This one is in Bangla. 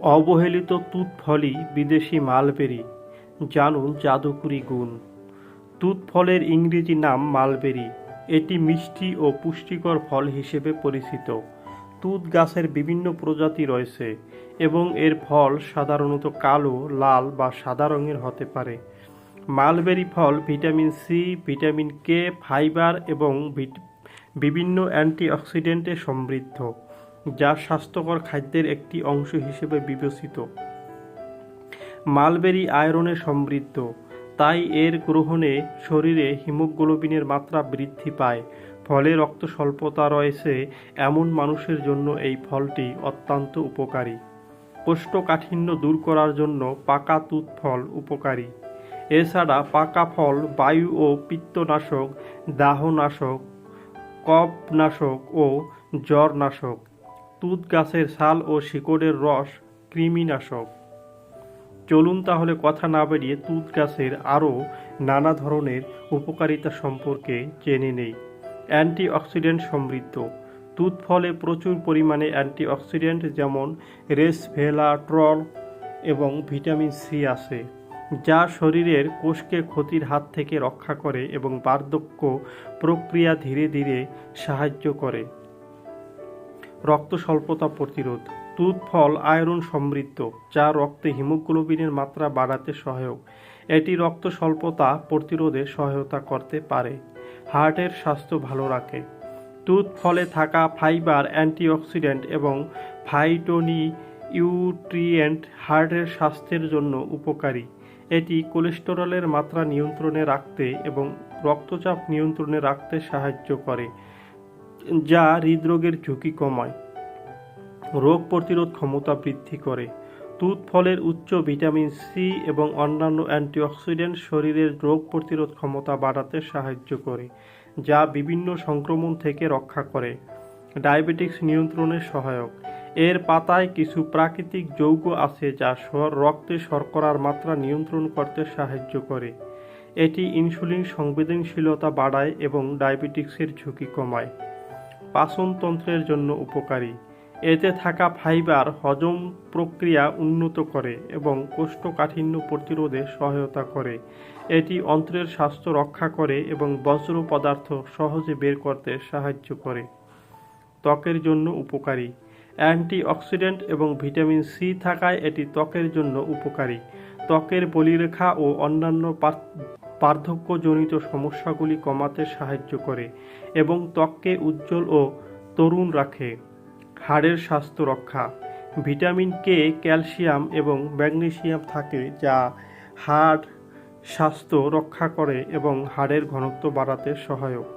অবহেলিত তুত ফলই বিদেশি মালবেরি, জানুন জাদুকরি গুণ। তুত ফলের ইংরেজি নাম মালবেরি। এটি মিষ্টি ও পুষ্টিকর ফল হিসেবে পরিচিত। তুত গাছের বিভিন্ন প্রজাতি রয়েছে এবং এর ফল সাধারণত কালো, লাল বা সাদা রঙের হতে পারে। মালবেরি ফল vitamin C, vitamin K, fibre এবং বিভিন্ন অ্যান্টিঅক্সিডেন্টে সমৃদ্ধ। যা স্বাস্থ্যকর খাদ্যের একটি অংশ হিসেবে বিবেচিত। মালবেরি আয়রনে সমৃদ্ধ, তাই এর গ্রহণে শরীরে হিমোগ্লোবিনের মাত্রা বৃদ্ধি পায়, ফলে রক্ত স্বল্পতা রয়েছে এমন মানুষের জন্য এই ফলটি অত্যন্ত উপকারী। কোষ্ঠকাঠিন্য দূর করার জন্য পাকা তুত ফল উপকারী। এছাড়া পাকা ফল, বায়ু ও পিত্তনাশক, দাহনাশক, কফনাশক ও জ্বরনাশক। তুত গাছের ছাল ও শিকড়ের রস কৃমিনাশক। চলুন তাহলে কথা না বেরিয়ে তুত গাছের আরও নানা ধরনের উপকারিতা সম্পর্কে জেনে নেই। অ্যান্টিঅক্সিডেন্ট সমৃদ্ধ। তুত ফলে প্রচুর পরিমাণে অ্যান্টিঅক্সিডেন্ট যেমন রেসভেলাট্রল এবং ভিটামিন সি আছে, যা শরীরের কোষকে ক্ষতির হাত থেকে রক্ষা করে এবং বার্ধক্য প্রক্রিয়া ধীরে ধীরে সাহায্য করে। রক্ত স্বল্পতা প্রতিরোধ তুত ফল, আয়রন সমৃদ্ধ, যা রক্তে হিমোগ্লোবিনের মাত্রা বাড়াতে সহায়ক। এটি রক্ত স্বল্পতা প্রতিরোধে সহায়তা করতে পারে। হার্টের স্বাস্থ্য ভালো রাখে। তুত ফলে থাকা ফাইবার, অ্যান্টিঅক্সিডেন্ট এবং ফাইটোনি ইউট্রিয়েন্ট হার্টের স্বাস্থ্যের জন্য উপকারী। এটি কোলেস্টেরলের মাত্রা নিয়ন্ত্রণে রাখতে এবং রক্তচাপ নিয়ন্ত্রণে রাখতে সাহায্য করে। যা হৃদরোগের ঝুঁকি কমায়। রোগ প্রতিরোধ ক্ষমতা বৃদ্ধি করে। তুত ফলের উচ্চ ভিটামিন সি এবং অন্যান্য অ্যান্টিঅক্সিডেন্ট শরীরের রোগ প্রতিরোধ ক্ষমতা বাড়াতে সাহায্য করে, যা বিভিন্ন সংক্রমণ থেকে রক্ষা করে। ডায়াবেটিক্স নিয়ন্ত্রণে সহায়ক। এর পাতায় কিছু প্রাকৃতিক যৌগ আছে যা রক্তে শর্করার মাত্রা নিয়ন্ত্রণ করতে সাহায্য করে। এটি ইনসুলিন সংবেদনশীলতা বাড়ায় এবং ডায়াবেটিক্সের ঝুঁকি কমায়। পাচনতন্ত্রের জন্য উপকারী। এতে থাকা ফাইবার হজম প্রক্রিয়া উন্নত করে এবং কোষ্ঠকাঠিন্য প্রতিরোধে সহায়তা করে। এটি অন্ত্রের স্বাস্থ্য রক্ষা করে এবং বজ্র পদার্থ সহজে বের করতে সাহায্য করে। ত্বকের জন্য উপকারী। অ্যান্টিঅক্সিডেন্ট এবং ভিটামিন সি থাকায় এটি ত্বকের জন্য উপকারী। ত্বকের বলিরেখা ও অন্যান্য বার্ধক্যজনিত সমস্যাগুলি কমাতে সাহায্য করে এবং ত্বককে উজ্জ্বল ও তরুণ রাখে। হাড়ের স্বাস্থ্য রক্ষা। ভিটামিন কে, ক্যালসিয়াম এবং ম্যাগনেসিয়াম থাকে যা হাড় স্বাস্থ্য রক্ষা করে এবং হাড়ের ঘনত্ব বাড়াতে সহায়ক।